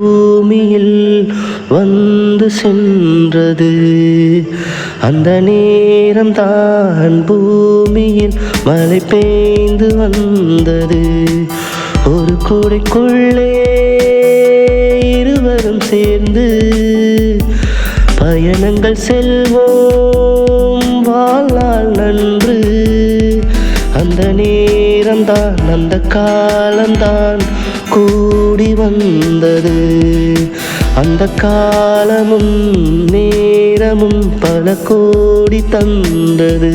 பூமியில் வந்து சென்றது. அந்த நேரம் தான் பூமியில் மழை பெய்ந்து வந்தது. ஒரு கூடைக்குள்ளே இருவரும் சேர்ந்து பயணங்கள் செல்வோம் வாழ்நாள் நன்று. அந்த நேரம்தான் அந்த காலம்தான் கூடி வந்தது. அந்த காலமும் நேரமும் பல கோடி தந்தது.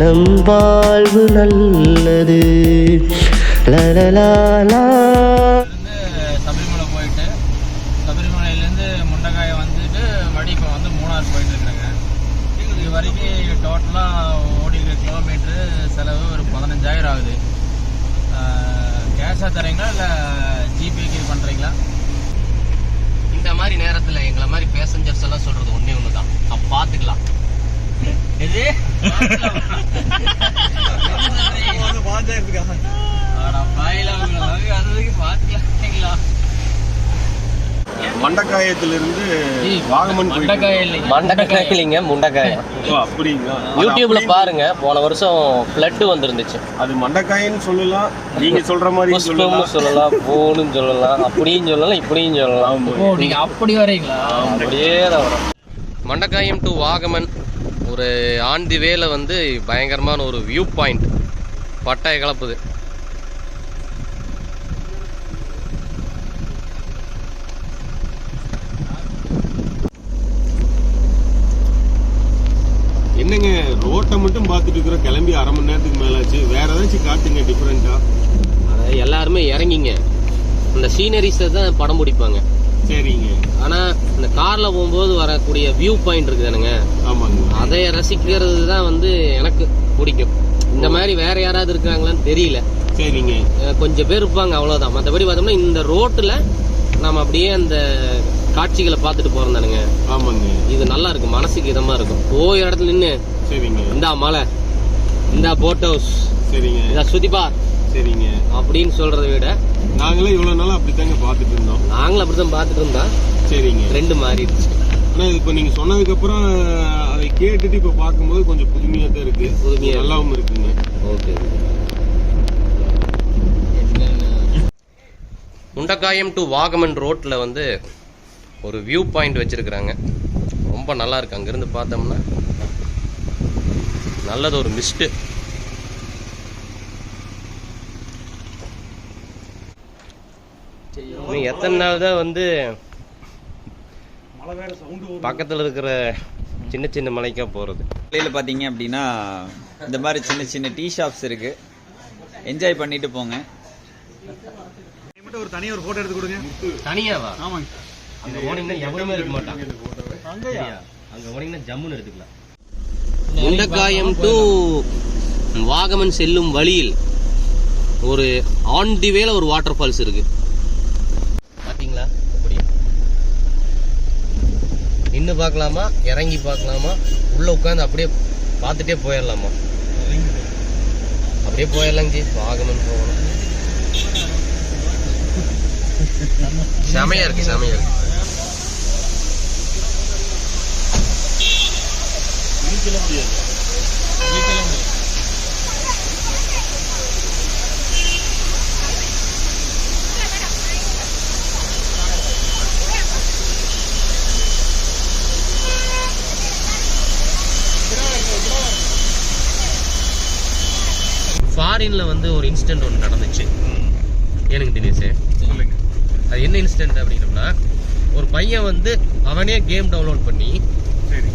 நம் வாழ்வு நல்லது. லலலாலா இருந்து சபரிமலை போயிட்டு சபரிமலையிலேருந்து முண்டக்காயை வந்துட்டு மறுபடி இப்போ வந்து மூணார் போயிட்டு இருக்கிறேங்க இது வரைக்கும் டோட்டலாக ஓடிக்கிற கிலோமீட்ரு செலவு ஒரு பதினஞ்சாயிரம் ஆகுது. கேஷாக தரீங்களா இல்லை ஜிபேக்கு பண்ணுறீங்களா இந்த மாதிரி நேரத்துல எங்களை மாதிரி பேசஞ்சர்ஸ் எல்லாம் சொல்றது ஒண்ணே ஒண்ணுதான். அப்ப பாத்துக்கலாம். எது? மண்டக்காயத்திலிருந்து வாகமன் மண்டக்காய் இல்லைங்க. மண்டக்காய் இல்லைங்க முண்டக்காய். ஓ, அப்படிங்களா? யூடியூப்ல பாருங்க போன வருஷம் ஃப்ளட் வந்துருந்துச்சு. அது மண்டக்காயின்னு சொல்லலாம் நீங்க சொல்ற மாதிரி சொல்லலாம். சொல்லலாம் பூன்னு சொல்லலாம் அப்படியும் சொல்லலாம் இப்படியும் சொல்லலாம். நீங்கள் அப்படி வரீங்களா அப்படியே தான் வரும் மண்டக்காயம் டு வாகமன் ஒரு தி வேல வந்து பயங்கரமான ஒரு வியூ பாயிண்ட் பட்டாய கலப்புது. ரோட்டை மட்டும் பார்த்துட்டு இருக்கிறோம் கிளம்பி அரை மணி நேரத்துக்கு மேலாச்சு. வேற ஏதாச்சும் காட்டுங்க டிஃப்ரெண்டா அதாவது எல்லாருமே இறங்கிங்க. அந்த சீனரிஸை தான் படம் பிடிப்பாங்க. சரிங்க. ஆனா இந்த கார்ல போகும்போது வரக்கூடிய வியூ பாயிண்ட் இருக்குதானுங்க ஆமாங்க. அதை ரசிக்கிறது தான் வந்து எனக்கு பிடிக்கும். இந்த மாதிரி வேற யாராவது இருக்காங்களான்னு தெரியல. சரிங்க. கொஞ்சம் பேர் இருப்பாங்க அவ்வளவுதான். மற்றபடி பார்த்தோம்னா இந்த ரோட்டுல நம்ம அப்படியே அந்த காட்சிகளை பார்த்துட்டு தானுங்க ஆமாங்க. இது நல்லா இருக்கும் மனசுக்கு இதமா இருக்கும். போய் இடத்துல நின்று சரிங்க. இந்தா மலை இந்தா போட் ஹவுஸ் சரிங்க. இதா சுதிபா சரிங்க. அப்படின்னு சொல்றதை விட நாங்களே இவ்வளவு நாளா அப்படித்தாங்க பார்த்துட்டு இருந்தோம். நாங்களும் அப்படித்தான் பார்த்துட்டு இருந்தா சரிங்க. ரெண்டு மாறிடுச்சு. ஆனா இது இப்ப நீங்க சொன்னதுக்கு அப்புறம் அதை கேட்டுட்டு இப்ப பார்க்கும்போது கொஞ்சம் புதுமையா தான் இருக்கு. புதுமையா. நல்லாவும் இருக்குங்க. ஓகே. முண்டக்காயம் டு வாகமன் ரோட்டில் வந்து ஒரு வியூ பாயிண்ட் வச்சுருக்குறாங்க. ரொம்ப நல்லா இருக்கு. அங்கேருந்து பார்த்தோம்னா நல்லது ஒரு மிஸ்ட்டு எத்தனை நாள் தான் வந்து பக்கத்தில் இருக்கிற சின்ன சின்ன மலைக்கா போகிறது வெளியில் பார்த்தீங்க அப்படின்னா இந்த மாதிரி சின்ன சின்ன டீ ஷாப்ஸ் இருக்கு. என்ஜாய் பண்ணிட்டு போங்க. தனியாவா? ஆமாங்க. அங்க போனீங்கன்னா எவனுமே இருக்க மாட்டான். சரியா? அங்க போனீங்கன்னா ஜம்முன்னு எடுத்துக்கலாம். முண்டக்காயம் டு. வாகமன் செல்லும் வழியில் ஒரு ஆன் தி வேல ஒரு வாட்டர் ஃபால்ஸ் இருக்கு. பாத்தீங்களா? எப்படி நின்று பார்க்கலாமா? இறங்கி பார்க்கலாமா? உள்ள உட்காந்து அப்படியே பார்த்துட்டே போயிடலாமா? அப்படியே போயிடலாம் ஜி. வாகமன் போகணும். செமையா இருக்கு செமையா இருக்கு. ஃபாரின்ல வந்து ஒரு இன்சிடென்ட் ஒன்று நடந்துச்சு. எனக்கு தினேஷ். அது என்ன இன்சிடென்ட் அப்படின்னம்னா ஒரு பையன் வந்து அவனே கேம் டவுன்லோட் பண்ணி சரி.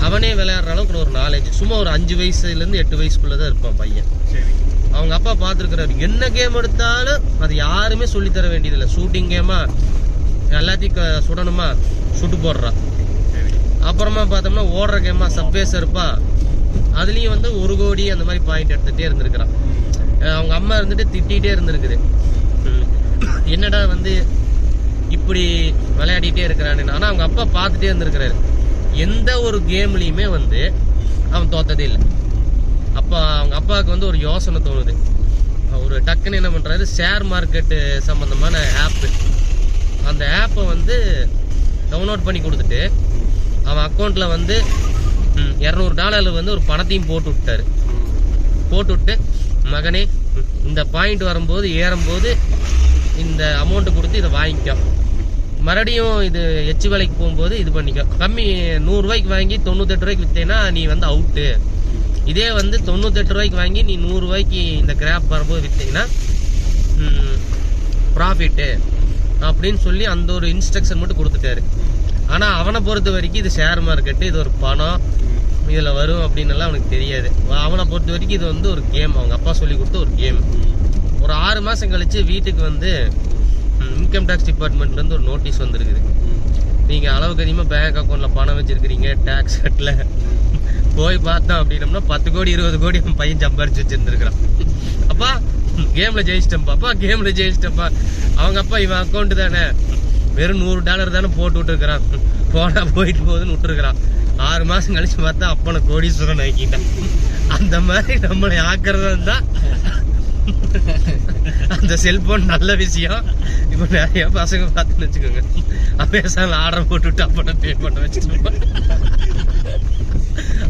அவனே விளையாடுற அளவுக்கு ஒரு நாலேஜ் சும்மா ஒரு அஞ்சு வயசுலேருந்து எட்டு வயசுக்குள்ளே தான் இருப்பான் பையன். அவங்க அப்பா பார்த்துருக்குறாரு. என்ன கேம் எடுத்தாலும் அது யாருமே சொல்லித் தர வேண்டியதில்லை. ஷூட்டிங் கேமா எல்லாத்தையும் சுடணுமா? சுட்டு போடுறான். அப்புறமா பார்த்தோம்னா ஓடுற கேமா சப்பேஸ் இருப்பா அதுலேயும் வந்து ஒரு கோடி அந்த மாதிரி பாயிண்ட் எடுத்துகிட்டே இருந்திருக்கிறான். அவங்க அம்மா இருந்துட்டு திட்டிகிட்டே இருந்திருக்குது. என்னடா வந்து இப்படி விளையாடிட்டே இருக்கிறான்னு ஆனால் அவங்க அப்பா பார்த்துட்டே இருந்திருக்கிறாரு. எந்த ஒரு கேம்லேயுமே வந்து அவன் தோத்ததே இல்லை. அப்பா அவங்க அப்பாவுக்கு வந்து ஒரு யோசனை தோணுது. ஒரு டக்குன்னு என்ன பண்ணுறாரு ஷேர் மார்க்கெட்டு சம்மந்தமான ஆப்பு அந்த ஆப்பை வந்து டவுன்லோட் பண்ணி கொடுத்துட்டு அவன் அக்கௌண்ட்டில் வந்து இரநூறு டாலரில் வந்து ஒரு பணத்தையும் போட்டு விட்டாரு. போட்டு விட்டு மகனே இந்த பாயிண்ட் வரும்போது ஏறும்போது இந்த அமௌண்ட்டு கொடுத்து இதை வாங்கிக்கோ. மறுபடியும் இது எச்சு வேலைக்கு போகும்போது இது பண்ணிக்கோ. கம்மி நூறுரூவாய்க்கு வாங்கி தொண்ணூத்தெட்டு ரூபாய்க்கு விற்றேன்னா நீ வந்து அவுட்டு. இதே வந்து தொண்ணூத்தெட்டு ரூபாய்க்கு வாங்கி நீ நூறுரூவாய்க்கு இந்த கிராப் வரும்போது விற்றீங்கன்னா ப்ராஃபிட்டு அப்படின்னு சொல்லி அந்த ஒரு இன்ஸ்ட்ரக்ஷன் மட்டும் கொடுத்துட்டாரு. ஆனால் அவனை பொறுத்த வரைக்கும் இது ஷேர் மார்க்கெட்டு இது ஒரு பணம் இதில் வரும் அப்படின்னு எல்லாம் அவனுக்கு தெரியாது. அவனை பொறுத்த வரைக்கும் இது வந்து ஒரு கேம் அவங்க அப்பா சொல்லி கொடுத்த ஒரு கேம் ஒரு ஆறு மாதம் கழித்து வீட்டுக்கு வந்து இன்கம் டேக்ஸ் டிபார்ட்மெண்ட்லேருந்து ஒரு நோட்டீஸ் வந்திருக்குது. நீங்கள் அளவுக்கு அதிகமாக பேங்க் அக்கௌண்ட்டில் பணம் வச்சுருக்கிறீங்க டேக்ஸ் கட்டல. போய் பார்த்தோம் அப்படின்னம்னா பத்து கோடி இருபது கோடி அவன் பையன் சம்பாரிச்சு வச்சுருந்துருக்குறான். அப்பா கேமில் ஜெயிச்சிட்டேன்ப்பா. அப்பா கேமில் ஜெயிச்சிட்டேன்ப்பா. அவங்க அப்பா இவன் அக்கௌண்ட் தானே. வெறும் நூறு டாலர் தானே போட்டு விட்டுருக்குறான். போனால் போயிட்டு போகுதுன்னு விட்டுருக்குறான். ஆறு மாதம் கழிச்சு பார்த்தா அப்பனை கோடீஸ்வரன் ஆக்கிட்டான். அந்த மாதிரி நம்மளை ஆக்கிறதா இருந்தால் அந்த செல்போன் நல்ல விஷயம். இப்போ நிறைய பசங்க பார்த்துன்னு வச்சுக்கோங்க. அமேசான்ல ஆர்டர் போட்டுவிட்டு அப்பனை பே பண்ண வச்சுட்டு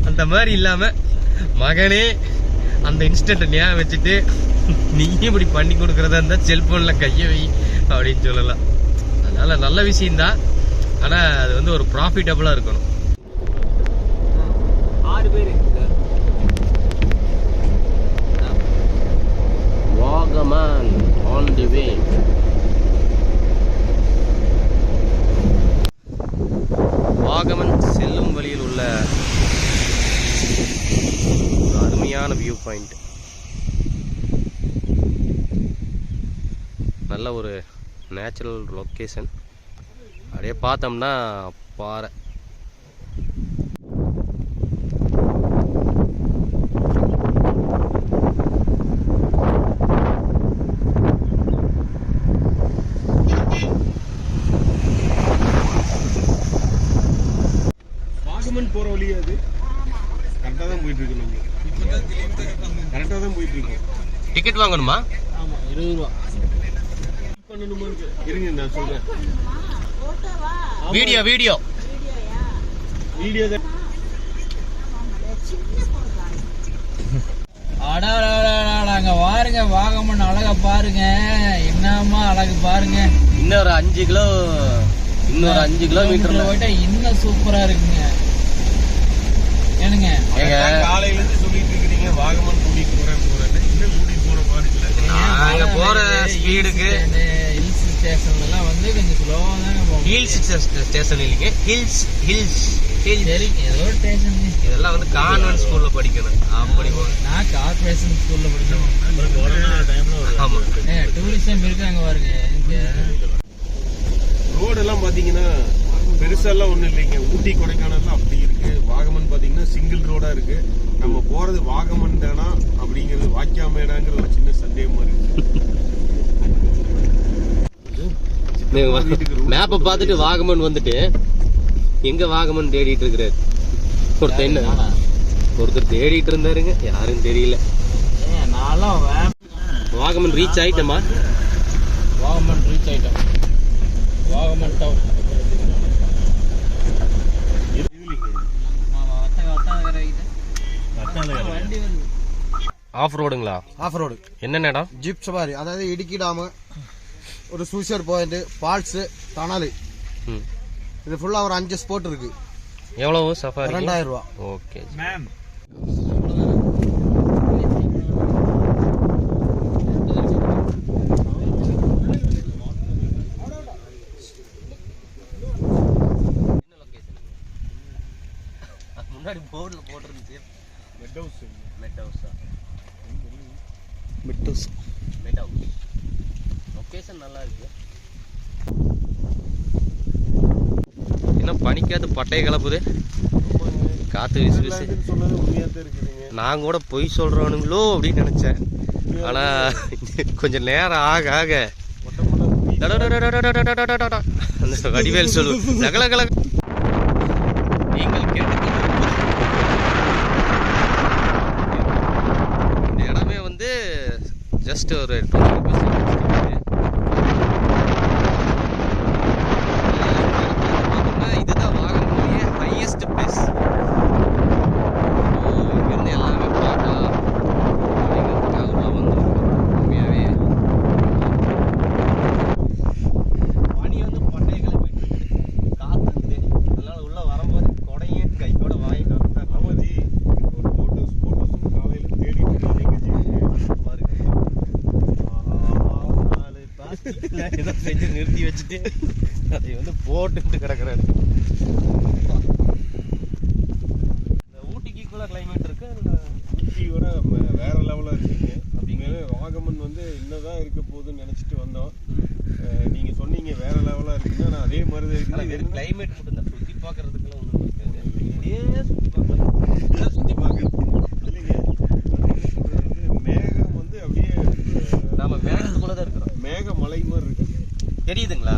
அந்த மாதிரி இல்லாம மகனே அந்த இன்ஸ்டன்ட் ஞாபகம் வச்சுட்டு நீயும் இப்படி பண்ணி கொடுக்கறதா இருந்தா செல்போன்ல கையை வை அப்படின்னு சொல்லலாம். அதனால நல்ல விஷயம்தான். ஆனா அது வந்து ஒரு ப்ராஃபிட்டபுளா இருக்கணும் ஆறு பேர் Vagamon on the way Vagamon செல்லும் வழியில் உள்ள ஒரு அருமையான வியூ பாயிண்ட் நல்ல ஒரு நேச்சுரல் லொக்கேஷன் அப்படியே பார்த்தோம்னா பாறை. வாகமன் போற வழியா அது? கரெக்டா தான் போயிட்டு இருக்கு நம்ம கரெக்டா தான் போயிட்டு இருக்கோம் டிக்கெட் வாங்கணுமா? ஆமா இருபது ரூபா. இருங்க நான் சொல்றேன். Video video. வீடியோ தான். பாருங்க வாகமன் அழகா பாருங்க. என்னமா அழகு பாருங்க. இன்னொரு அஞ்சு கிலோ இன்னொரு அஞ்சு கிலோமீட்டர்ல போயிட்டா இன்னும் சூப்பரா இருக்குங்க. ஏனுங்க காலையில இருந்து சொல்லிட்டு இருக்கிறீங்க. வாகமன் கூட்டிட்டு போறேன் போறேன்னு இன்னும் கூட்டிட்டு போற மாதிரி இல்ல நாங்க போற ஸ்பீடுக்கு ஹில்ஸ் ஸ்டேஷன்ல எல்லாம் வந்து கொஞ்சம் ஸ்லோவா தான் ஹில்ஸ் ஸ்டேஷன் இல்லைங்க. ஹில்ஸ் ஹில்ஸ் ஹில்ஸ் சரிங்க ஏதோ ஸ்டேஷன் இதெல்லாம் வந்து கான்வென்ட் ஸ்கூல்ல படிக்கணும். அப்படி போகணும் நான் கார்பரேஷன் ஸ்கூல்ல படிச்சேன் ஆமா. டூரிசம் இருக்காங்க பாருங்க இங்க ரோடு எல்லாம் பாத்தீங்கன்னா பெருசாலாம் ஒண்ணும் இல்லைங்க. ஊட்டி கொடைக்கானல்லாம் அப்படி இருக்கு. வாகமன் பார்த்தீங்கன்னா சிங்கிள் ரோடாக இருக்கு. நம்ம போறது வாகமன் தானா அப்படிங்கிறது வாக்கியாமேடாங்கிற ஒரு சின்ன சந்தேகமா இருக்கு. மேப்பை பார்த்துட்டு வாகமன் வந்துட்டு எங்க வாகமன் தேடிட்டு இருக்கிறாரு? ஒருத்தர் என்ன? ஒருத்தர் தேடிட்டு இருந்தாருங்க. யாரும் தெரியல. வாகமன் ரீச் ஆயிட்டமா? வாகமன் ரீச் ஆயிட்டோம் வாகமன் டவுன் ஆஃப் ரோடுங்களா ஆஃப் ரோடு என்னென்ன இடம்? ஜீப் சவாரி. அதாவது இடுக்கி டேமு ஒரு சூசர் பாயிண்ட் ஃபால்ஸு ம். இது ஃபுல்லாக ஒரு அஞ்சு ஸ்போர்ட் இருக்கு. எவ்வளவு சஃபாரி ரெண்டாயிரம் ரூபா. ஓகே முன்னாடி போர்டில் போட்டிருந்துச்சு. மெட் ஹவுஸ் லொக்கேஷன் நல்லா இருக்கு. என்ன பனிக்காது பட்டையை கலப்புது காற்று விசு விசு. நாங்கள் கூட பொய் சொல்கிறோனுங்களோ அப்படின்னு நினச்சேன். ஆனால் கொஞ்சம் நேரம் ஆக ஆக. அந்த வடிவேல் சொல்லு லகலகலக ஜஸ்ட் ஒரு டுவெண்ட்டி ருபீஸ் ஏதோ செஞ்சு நிறுத்தி வச்சுட்டு அதை வந்து போட்டுட்டு கிடக்குறாரு. இந்த ஊட்டிக்கு ஈக்குவலாக கிளைமேட் இருக்கு ஊட்டியோட வேற லெவலா இருக்குங்க அப்படிங்கிறது வாகமன் வந்து என்னதான் இருக்க போகுதுன்னு நினைச்சிட்டு வந்தோம். அஹ் நீங்க சொன்னீங்க வேற லெவலா இருக்குன்னா நான் அதே மாதிரி தான் இருக்குது கிளைமேட் மட்டும் தான் சுற்றி பார்க்கறதுக்கெல்லாம் ஒன்றும் இருக்காது இப்படியே சுற்றி பார்க்கலாம் இதான் சுத்தி பார்க்கறது இல்லைங்க அது வந்து மேகம் வந்து அப்படியே அஹ், நாம மேகத்துக்குள்ள தான் இருக்கிறோம் மேக மலை மாதிரி இருக்கு தெரியுதுங்களா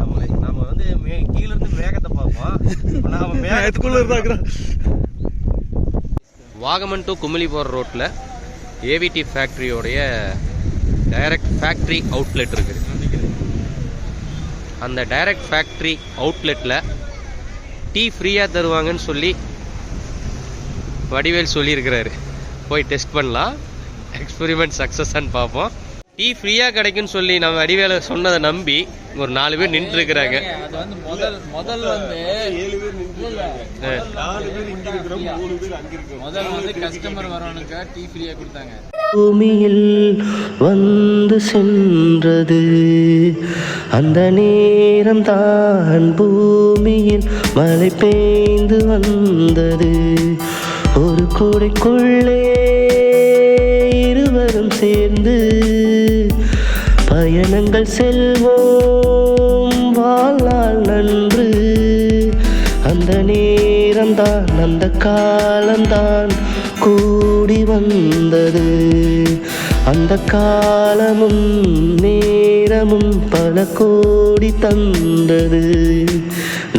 நம்மளை நாம வந்து மே கீழ இருந்து மேகத்தை பார்ப்போம் இப்ப நாம மேகத்துக்குள்ள இருந்தாக்கிறோம் வாகமன் டு போகிற ரோட்டில் ஏவிடி ஃபேக்ட்ரியோடைய டைரக்ட் ஃபேக்ட்ரி அவுட்லெட் இருக்குது அந்த டைரக்ட் ஃபேக்ட்ரி அவுட்லெட்டில் டீ ஃப்ரீயாக தருவாங்கன்னு சொல்லி வடிவேல் சொல்லியிருக்கிறாரு. போய் டெஸ்ட் பண்ணலாம். எக்ஸ்பெரிமெண்ட் சக்ஸஸ்ன்னு பார்ப்போம். டீ ஃப்ரீயாக கிடைக்குன்னு சொல்லி நம்ம வடிவேலை சொன்னதை நம்பி ஒரு நாலு பேர் நின்று இருக்கிறாங்க அது வந்து முதல் முதல் வந்து ஏழு பேர் நின்று நாலு பேர் இங்க இருக்கிறோம் மூணு பேர் அங்க இருக்கிறோம். முதல் வந்து கஸ்டமர் வரவனுக்கு டீ ஃப்ரீயா கொடுத்தாங்க. பூமியில் வந்து சென்றது அந்த நேரம் தான் பூமியில் மழை பெய்ந்து வந்தது. ஒரு கூடைக்குள்ளே இருவரும் சேர்ந்து பயணங்கள் செல்வோம். வாழ்நாள் நன்று. அந்த நேரம்தான் அந்த காலம்தான் கூடி வந்தது. அந்த காலமும் நேரமும் பல கோடி தந்தது.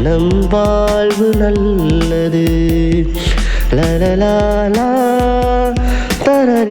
நம் வாழ்வு நல்லது. லலலாலா தர